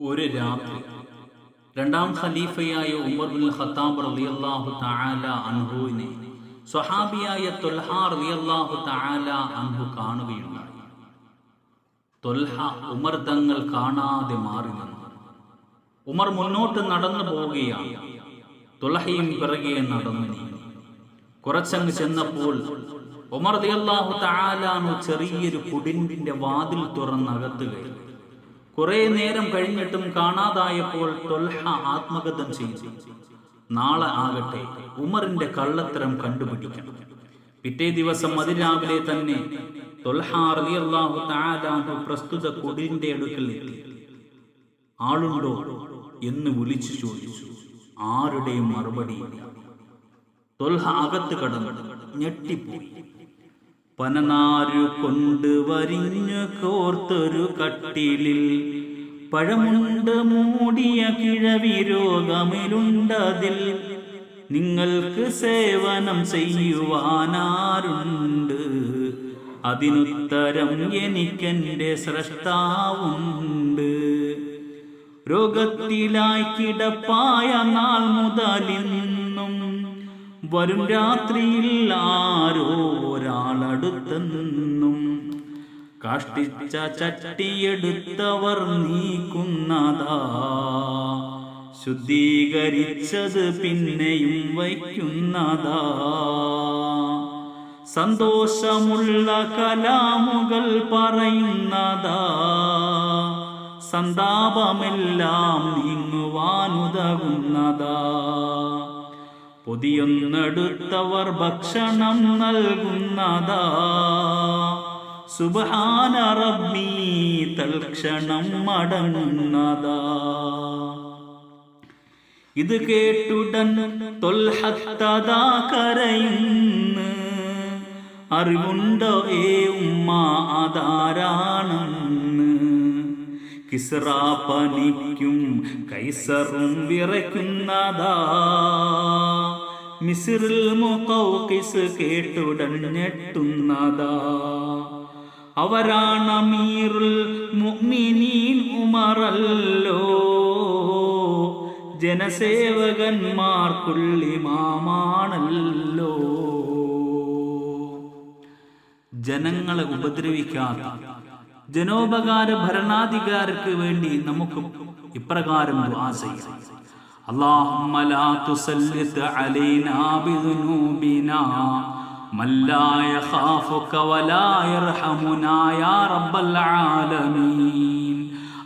ഒരു രാത്രി. രണ്ടാം ഖലീഫയായ ഉമർ ബിൻ ഖത്താബ് റളിയല്ലാഹു തആല അൻഹുവിനെ സ്വഹാബിയായ തൊൽഹ റളിയല്ലാഹു തആല അൻഹു കാണുകയുണ്ടായി. തുൽഹ ഉമർ തങ്ങൾ കാണാതെ മാറി നിന്നു. ഉമർ മുന്നോട്ട് നടന്നു പോവുകയാണ്. തുൽഹയും പിറകെ നടന്നു നീങ്ങി. കുറച്ചങ്ങ് ചെന്നപ്പോൾ ഉമർ റളിയല്ലാഹു തആല അൻഹു ചെറിയൊരു കുടിന്റെ വാതിൽ തുറന്നകത്ത് കയറി. കുറെ നേരം കഴിഞ്ഞിട്ടും കാണാതായപ്പോൾ തൊൽഹ ആത്മഗതം ചെയ്തു. നാളെ ആകട്ടെ ഉമറിന്റെ കള്ളത്തരം കണ്ടുപിടിക്കണം. പിറ്റേ ദിവസം അതിരാവിലെ തന്നെ പ്രസ്തുത കൊടിന്റെ അടുക്കൽ എത്തി. ആളുണ്ടോ എന്ന് വിളിച്ചു ചോദിച്ചു. ആരുടെയും മറുപടിയില്ല. തൊൽഹ അകത്ത് കടന്നു ഞെട്ടിപ്പോയി. പനനാരു കൊണ്ട് വരിഞ്ഞു കോർത്തൊരു കട്ടിലിൽ പഴമുണ്ട് മൂടിയ കിഴവി രോഗമിലുണ്ടതിൽ നിങ്ങൾക്ക് സേവനം ചെയ്യുവാനാരുണ്ട്. അതിനുത്തരം എനിക്കെന്റെ സ്രഷ്ടാവുണ്ട്. രോഗത്തിലായി കിടപ്പായ നാൾ മുതലിന്നും വരും രാത്രിയിൽ ആരോ ഒരാളടുത്തെന്നും കാഷ്ടിച്ച ചട്ടിയെടുത്തവർ നീക്കുന്നതാ. ശുദ്ധീകരിച്ചത് പിന്നെയും വയ്ക്കുന്നതാ. സന്തോഷമുള്ള കലാമുകൾ പറയുന്നതാ. സന്താപമെല്ലാം നീങ്ങുവാനുതകുന്നതാ. പൊതിയൊന്നെടുത്തവർ ഭക്ഷണം നൽകുന്നതാ. സുബാന റബ്ബി തൽക്ഷണം മടങ്ങുന്നതാ. ഇത് കേട്ടുടൻ തൊൽഹത്തതാ കരയുന്ന്. അറിവുണ്ടോ ഏ ഉമ്മ അതാരാണെന്ന്? കിസ്റാ പനിക്കും കൈസറും വിറയ്ക്കുന്നതാ മിസിറിൽ മുഖൗക്കിസ് കേട്ടുടൻ ഞെട്ടുന്നതാ അവരാണ് അമീറുൽ മുഅ്മിനീൻ ഉമറല്ലോ. ജനസേവകന്മാർക്കുള്ളിമാമാണല്ലോ ജനങ്ങളെ ഉപദ്രവിക്കാത്ത ജനോപകാര ഭരണാധികാരിക്ക് വേണ്ടി നമുക്ക് ഇപ്രകാരം ദുആ ചെയ്യാം اللهم لا تسلط علينا بذنوبنا من لا يخافك ولا يرحمنا يا رب العالمين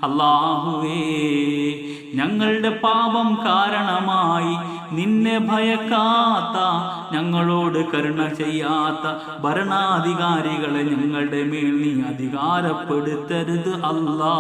അള്ളാഹുവേ ഞങ്ങളുടെ പാപം കാരണമായി നിന്നെ ഭയക്കാത്ത ഞങ്ങളോട് കരുണ ചെയ്യാത്ത ഭരണാധികാരികളെ ഞങ്ങളുടെ മേൽ നീ അധികാരപ്പെടുത്തരുത് അല്ലാ.